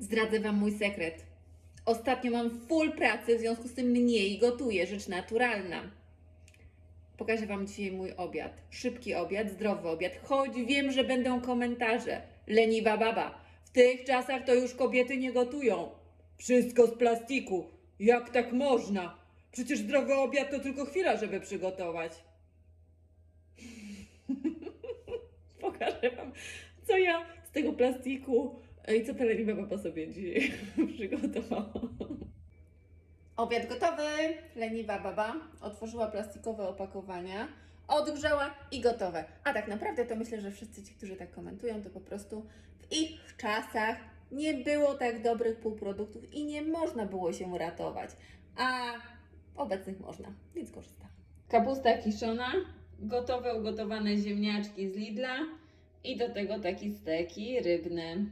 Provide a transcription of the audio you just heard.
Zdradzę Wam mój sekret. Ostatnio mam full pracy, w związku z tym mniej gotuję, rzecz naturalna. Pokażę Wam dzisiaj mój obiad. Szybki obiad, zdrowy obiad, choć wiem, że będą komentarze. Leniwa baba. W tych czasach to już kobiety nie gotują. Wszystko z plastiku. Jak tak można? Przecież zdrowy obiad to tylko chwila, żeby przygotować. Pokażę Wam, co ja z tego plastiku i co ta leniwa baba sobie dzisiaj przygotowała. Obiad gotowy. Leniwa baba otworzyła plastikowe opakowania, odgrzała i gotowe. A tak naprawdę to myślę, że wszyscy ci, którzy tak komentują, to po prostu w ich czasach nie było tak dobrych półproduktów i nie można było się ratować. A obecnych można, więc korzystam. Kapusta kiszona, gotowe ugotowane ziemniaczki z Lidla i do tego taki steki rybny.